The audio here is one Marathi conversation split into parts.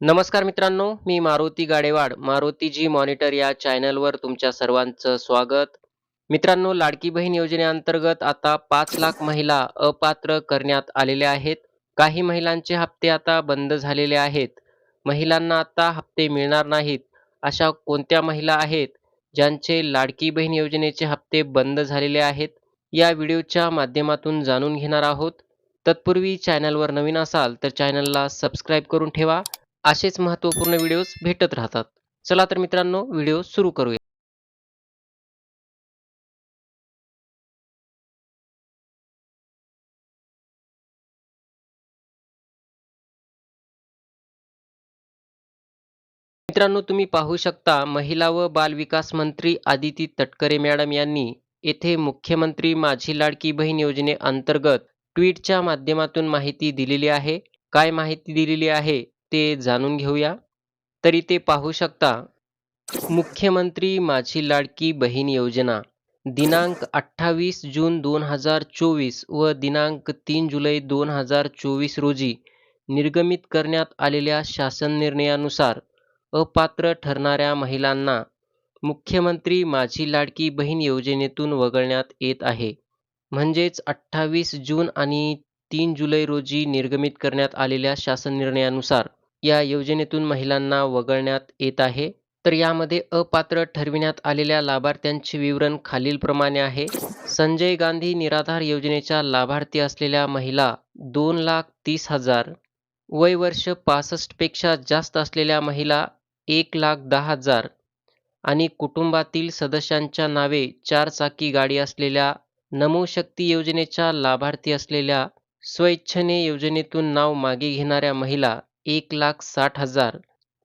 नमस्कार मित्रांनो मी मारुती गाडेवाड मारुती जी मॉनिटर या चॅनलवर तुमच्या सर्वांचं स्वागत. मित्रांनो लाडकी बहीण योजनेअंतर्गत आता पाच लाख महिला अपात्र करण्यात आलेल्या आहेत. काही महिलांचे हप्ते आता बंद झालेले आहेत. महिलांना आता हप्ते मिळणार नाहीत. अशा कोणत्या महिला आहेत ज्यांचे लाडकी बहीण योजनेचे हप्ते बंद झालेले आहेत? या व्हिडिओच्या माध्यमातून जाणून घेणार आहोत. तत्पूर्वी चॅनलवर नवीन असाल तर चॅनलला सबस्क्राईब करून ठेवा. असेच महत्त्वपूर्ण व्हिडिओज भेटत राहतात. चला तर मित्रांनो व्हिडिओ सुरू करूया. मित्रांनो तुम्ही पाहू शकता महिला व बालविकास मंत्री आदिती तटकरे मॅडम यांनी येथे मुख्यमंत्री माझी लाडकी बहीण योजनेअंतर्गत ट्विटच्या माध्यमातून माहिती दिलेली आहे. काय माहिती दिलेली आहे? ते जाणून घेऊया. तरी ते पाहू शकता मुख्यमंत्री माझी लाडकी बहीण योजना दिनांक अठ्ठावीस जून दोन हजार चोवीस व दिनांक तीन जुलै दोन हजार चोवीस रोजी निर्गमित करण्यात आलेल्या शासन निर्णयानुसार अपात्र ठरणाऱ्या महिलांना मुख्यमंत्री माझी लाडकी बहीण योजनेतून वगळण्यात येत आहे. म्हणजेच अठ्ठावीस जून आणि तीन जुलै रोजी निर्गमित करण्यात आलेल्या शासन निर्णयानुसार या योजनेतून महिलांना वगळण्यात येत आहे. तर यामध्ये अपात्र ठरविण्यात आलेल्या लाभार्थ्यांचे विवरण खालीलप्रमाणे आहे. संजय गांधी निराधार योजनेच्या लाभार्थी असलेल्या महिला दोन लाख तीस हजार वय वर्ष पासष्टपेक्षा जास्त असलेल्या महिला एक लाख दहा हजार आणि कुटुंबातील सदस्यांच्या नावे चार चाकी गाडी असलेल्या नमो शक्ती योजनेच्या लाभार्थी असलेल्या स्वइच्छेने योजनेतून नाव मागे घेणाऱ्या महिला एक लाख साठ हजार.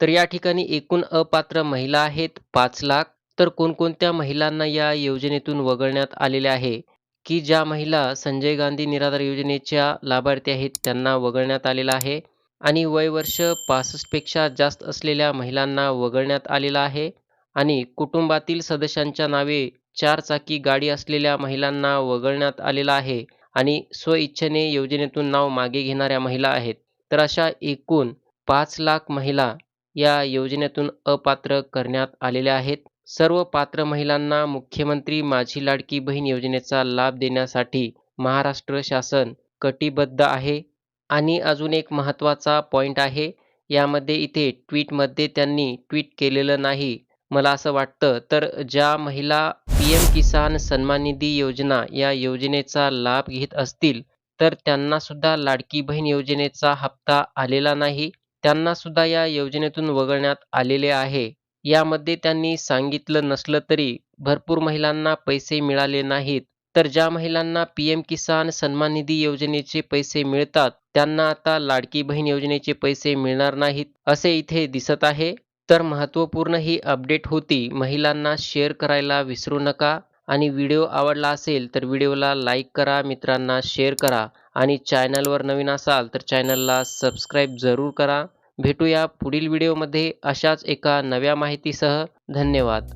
तर या ठिकाणी एकूण अपात्र महिला आहेत पाच लाख. तर कोणकोणत्या महिलांना या योजनेतून वगळण्यात आलेले आहे? की ज्या महिला संजय गांधी निराधार योजनेच्या लाभार्थी आहेत त्यांना वगळण्यात आलेलं आहे? आणि वय वर्ष पासष्टपेक्षा जास्त असलेल्या महिलांना वगळण्यात आलेलं आहे? आणि कुटुंबातील सदस्यांच्या नावे चार चाकी गाडी असलेल्या महिलांना वगळण्यात आलेलं आहे? आणि स्वइच्छेने योजनेतून नाव मागे घेणाऱ्या महिला आहेत. तर अशा एकूण पाच लाख महिला या योजनेतून अपात्र करण्यात आलेल्या आहेत. सर्व पात्र महिलांना मुख्यमंत्री माझी लाडकी बहीण योजनेचा लाभ देण्यासाठी महाराष्ट्र शासन कटिबद्ध आहे. आणि अजून एक महत्त्वाचा पॉईंट आहे. यामध्ये इथे ट्विटमध्ये त्यांनी ट्विट केलेलं नाही. मला असं वाटतं तर ज्या महिला पी एम किसान सन्मान निधी योजना या योजनेचा लाभ घेत असतील तर त्यांनासुद्धा लाडकी बहीण योजनेचा हप्ता आलेला नाही. त्यांनासुद्धा या योजनेतून वगळण्यात आलेले आहे. यामध्ये त्यांनी सांगितलं नसलं तरी भरपूर महिलांना पैसे मिळाले नाहीत. तर ज्या महिलांना पी एम किसान सन्मान निधी योजनेचे पैसे मिळतात त्यांना आता लाडकी बहीण योजनेचे पैसे मिळणार नाहीत असे इथे दिसत आहे. तर महत्त्वपूर्ण ही अपडेट होती महिलांना शेअर करायला विसरू नका. आणि व्हिडिओ आवडला असेल तर व्हिडिओला लाईक करा मित्रांना शेअर करा आणि चॅनलवर नवीन असाल तर चॅनलला सबस्क्राईब जरूर करा. भेटूया पुढील व्हिडिओमध्ये अशाच एका नव्या माहितीसह. धन्यवाद.